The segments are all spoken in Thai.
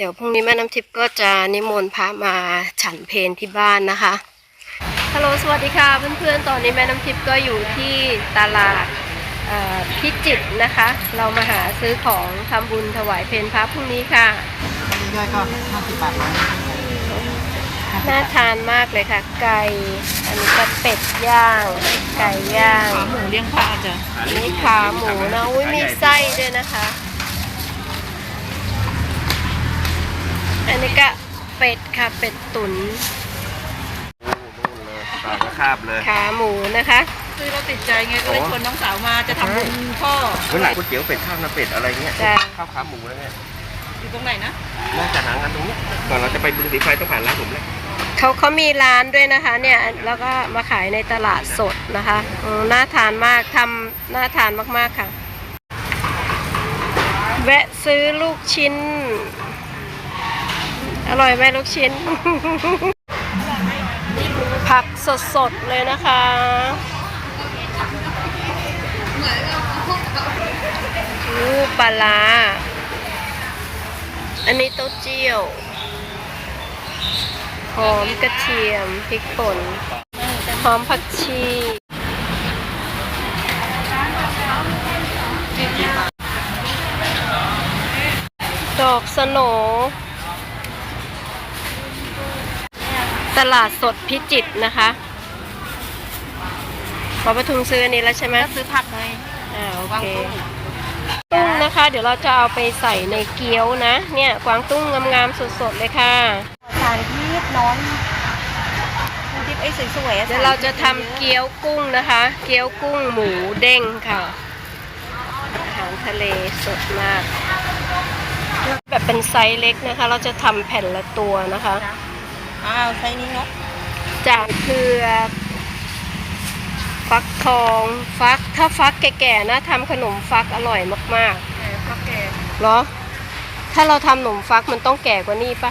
เดี๋ยวพรุ่งนี้แม่น้ำทิพย์ก็จะนิมนต์พระมาฉันเพลที่บ้านนะคะฮัลโหลสวัสดีค่ะเพื่อนๆ ตอนนี้แม่น้ำทิพย์ก็อยู่ที่ตลาดเอ่อพิจิตรนะคะ เรามาหาซื้อของทำบุญถวายเพลพระพรุ่งนี้ค่ะอันนี้ย่อยก็50บาทนะน่าทานมากเลยค่ะ ไก่อันนี้ก็เป็ดย่าง ไก่ย่างขาหมูเลี้ยงพระจ้ะอันนี้ขาหมูนะอุ้ยมีไส้ด้วยนะคะ อันนี้ก็เป็ดค่ะ เป็ดตุ๋นปากกระคาบเลย ขาหมูนะคะซื้อเราติดใจไงก็เลยชวนน้องสาวมาจะทำบุญพ่อเมื่อไหร่ก๋วยเตี๋ยวเป็ดข้าวหน้าเป็ดอะไรเงี้ยจ้ะ ข้าวขาหมูแล้วเนี่ยอยู่ตรงไหนนะน่าจะหางานตรงนี้ก่อนเราจะไปบึงสีไฟต้องผ่านร้านผมเลยเขาเขามีร้านด้วยนะคะ เนี่ยแล้วก็มาขายในตลาดสดนะคะอืมน่าทานมากทำน่าทานมากๆค่ะ แวะซื้อลูกชิ้น อร่อยไหมลูกชิ้น ผักสดๆ เลยนะคะอู้ปลาร้าอันนี้เต้าเจี้ยว หอมกระเทียม พริกป่น หอมผักชีดอกสโหน ตลาดสดพิจิตรนะคะขอประทุมซื้ออันนี้แล้วใช่ไหมซื้อผักเลยอ่าโอวางเคตุ้งตุ้งนะคะ เดี๋ยวเราจะเอาไปใส่ในเกี๊ยวนะ เนี่ยกวางตุ้งงามๆสดๆเลยค่ะสารพิษน้อยทิพย์ไอ้สวยๆเดี๋ยวเราจะทำเกี๊ยวกุ้งนะคะ เกี๊ยวกุ้งหมูเด้งค่ะอาหารทะเลสดมาก แบบเป็นไซส์เล็กนะคะ เราจะทำแผ่นละตัวนะคะ อ้าวไซส์นี้เนาะจากเผือกฟักทองฟักถ้าฟักแก่ๆนะทำขนมฟักอร่อยมากแหมผักแก่ๆเหรอ ถ้าเราทำขนมฟักมันต้องแก่กว่านี้ปะ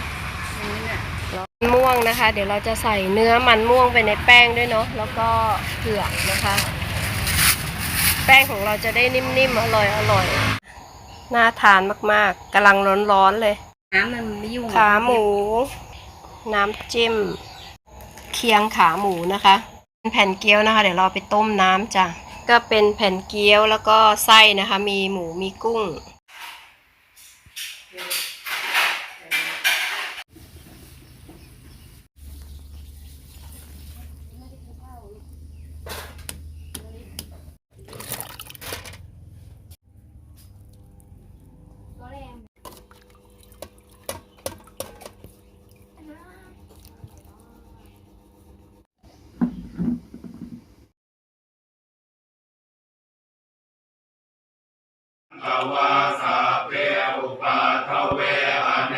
นี้เนี่ยมันม่วงนะคะ เดี๋ยวเราจะใส่เนื้อมันม่วงไปในแป้งด้วยเนาะ แล้วก็เผือกนะคะ แป้งของเราจะได้นิ่มๆ อร่อยอร่อย น่าทานมากๆกำลังร้อนๆเลย น้ำมันไม่ยุ่ง ขาหมู น้ำจิ้ม เคียงขาหมูนะคะเป็นแผ่นเกี๊ยวนะคะ เดี๋ยวเราเอาไปต้มน้ำจ้ะก็เป็นแผ่นเกี๊ยวแล้วก็ไส้นะคะ มีหมูมีกุ้ง ภวาสาเพอุปาทเวอเน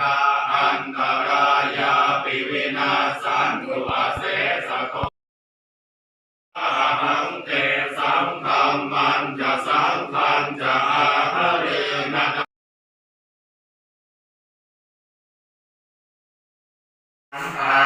กาอันตรายาปิวินาสันตุอาเสสะโกอะหังเตสังฆมมันจะสังขันจะอาหะเรนะสังฆา